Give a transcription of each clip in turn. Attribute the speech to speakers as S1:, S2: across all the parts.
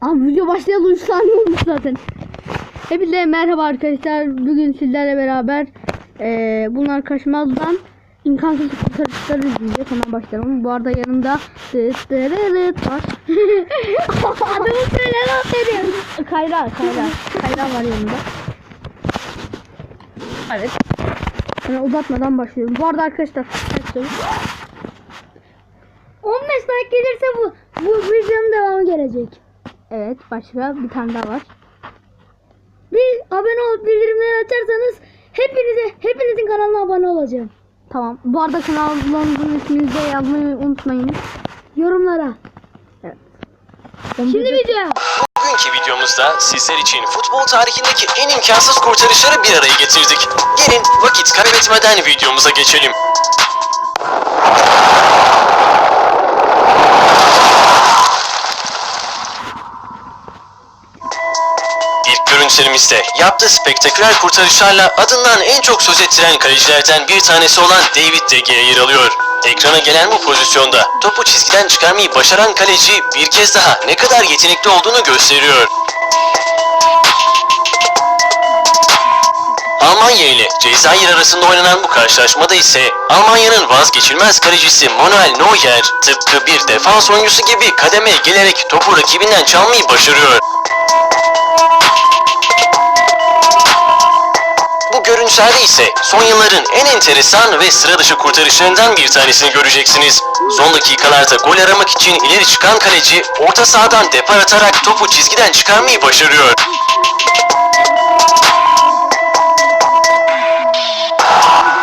S1: Abi video başlayalı 3 saniye olmuş zaten. Hepinize merhaba arkadaşlar. Bugün sizlerle beraber eee bunlar kaçmazdan imkansız kurtarışları izleyeceğiz. Hemen başlayalım. Bu arada yanımda tıt tırırıt var.
S2: Adamı söyle lan dedim.
S1: Kayra, Kayra. Kayra var yanımda. Evet. Yani uzatmadan başlıyorum. Bu arada arkadaşlar kaçtım.
S2: 15 like gelirse bu bu videonun devamı gelecek.
S1: Evet başka bir tane daha var.
S2: Bir abone olup bildirimleri açarsanız hepinize hepinizin kanalına abone olacağım.
S1: Tamam. Bu arada kanalımızın ismini de yazmayı unutmayın.
S2: Yorumlara. Şimdi video.
S3: Bugünkü videomuzda sizler için futbol tarihindeki en imkansız kurtarışları bir araya getirdik. Gelin vakit kaybetmeden videomuza geçelim. Görüntülerimizde yaptığı spektaküler kurtarışlarla adından en çok söz ettiren kalecilerden bir tanesi olan David De Gea yer alıyor. Ekrana gelen bu pozisyonda topu çizgiden çıkarmayı başaran kaleci bir kez daha ne kadar yetenekli olduğunu gösteriyor. Almanya ile Cezayir arasında oynanan bu karşılaşmada ise Almanya'nın vazgeçilmez kalecisi Manuel Neuer tıpkı bir defans oyuncusu gibi kademeye gelerek topu rakibinden çalmayı başarıyor. Bu görüntülerde ise son yılların en enteresan ve sıra dışı kurtarışlarından bir tanesini göreceksiniz. Son dakikalarda gol aramak için ileri çıkan kaleci orta sahadan depar atarak topu çizgiden çıkarmayı başarıyor.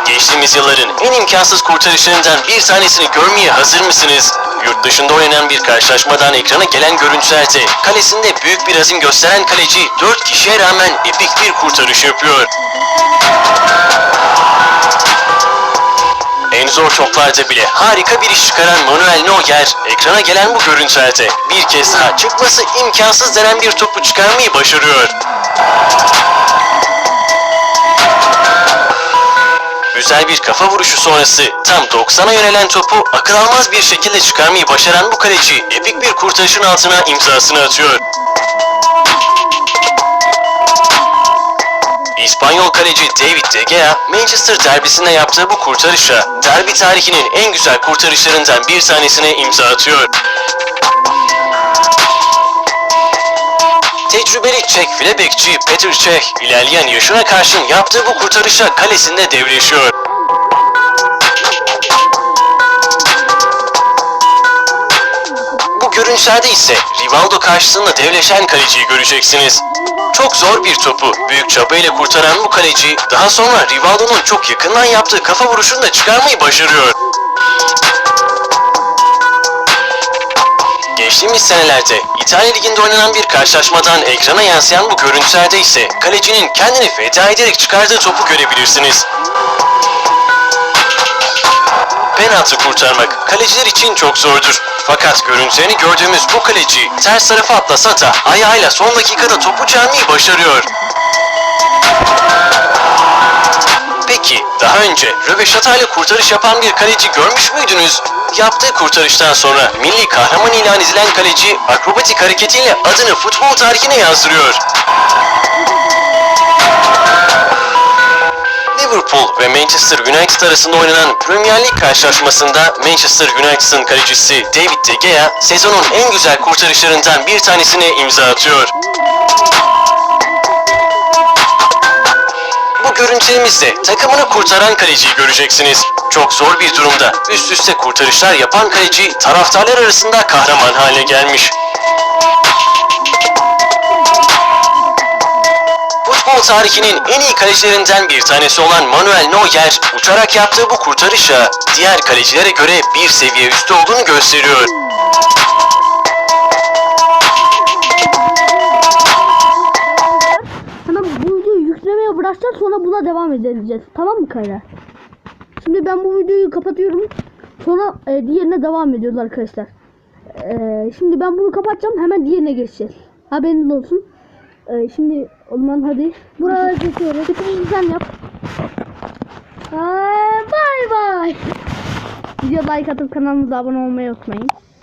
S3: Geçtiğimiz yılların en imkansız kurtarışlarından bir tanesini görmeye hazır mısınız? Yurt dışında oynanan bir karşılaşmadan ekrana gelen görüntülerde kalesinde büyük bir azim gösteren kaleci 4 kişiye rağmen epik bir kurtarış yapıyor. En zor toplarda bile harika bir iş çıkaran Manuel Neuer ekrana gelen bu görüntülerde bir kez daha çıkması imkansız denen bir topu çıkarmayı başarıyor. Güzel bir kafa vuruşu sonrası tam 90'a yönelen topu akıl almaz bir şekilde çıkarmayı başaran bu kaleci epik bir kurtarışın altına imzasını atıyor. İspanyol kaleci David De Gea, Manchester derbisinde yaptığı bu kurtarışa derbi tarihinin en güzel kurtarışlarından bir tanesine imza atıyor. Tecrübeli Çek file bekçi Petr Cech ilerleyen yaşına karşın yaptığı bu kurtarışa kalesinde devleşiyor. Bu görüntülerde ise Rivaldo karşısında devleşen kaleciyi göreceksiniz. Çok zor bir topu büyük çabayla kurtaran bu kaleci daha sonra Rivaldo'nun çok yakından yaptığı kafa vuruşunu da çıkarmayı başarıyor. Geçtiğimiz senelerde İtalya Ligi'nde oynanan bir karşılaşmadan ekrana yansıyan bu görüntülerde ise kalecinin kendini feda ederek çıkardığı topu görebilirsiniz. Penaltı kurtarmak kaleciler için çok zordur. Fakat görüntülerini gördüğümüz bu kaleci ters tarafa atlasa da ayağıyla son dakikada topu çalmayı başarıyor. Peki daha önce röveşata ile kurtarış yapan bir kaleci görmüş müydünüz? Yaptığı kurtarıştan sonra milli kahraman ilan edilen kaleci akrobatik hareketiyle adını futbol tarihine yazdırıyor. Liverpool ve Manchester United arasında oynanan Premier Lig karşılaşmasında Manchester United'ın kalecisi David De Gea sezonun en güzel kurtarışlarından bir tanesine imza atıyor. Bu görüntülerimizde takımını kurtaran kaleciyi göreceksiniz. Çok zor bir durumda üst üste kurtarışlar yapan kaleci taraftarlar arasında kahraman haline gelmiş. Futbol tarihinin en iyi kalecilerinden bir tanesi olan Manuel Neuer uçarak yaptığı bu kurtarışa diğer kalecilere göre bir seviye üstü olduğunu gösteriyor.
S1: Sonra buna devam edeceğiz. Tamam mı Kayra? Şimdi ben bu videoyu kapatıyorum. Sonra e, diğerine devam ediyoruz arkadaşlar. E, şimdi ben bunu kapatacağım. Hemen diğerine geçeceğiz. Haberiniz olsun. E, şimdi o zaman hadi.
S2: Buraları kesiyoruz.
S1: Bütün sen yap.
S2: Aa, Bay bay.
S1: Video like atıp kanalımıza abone olmayı unutmayın.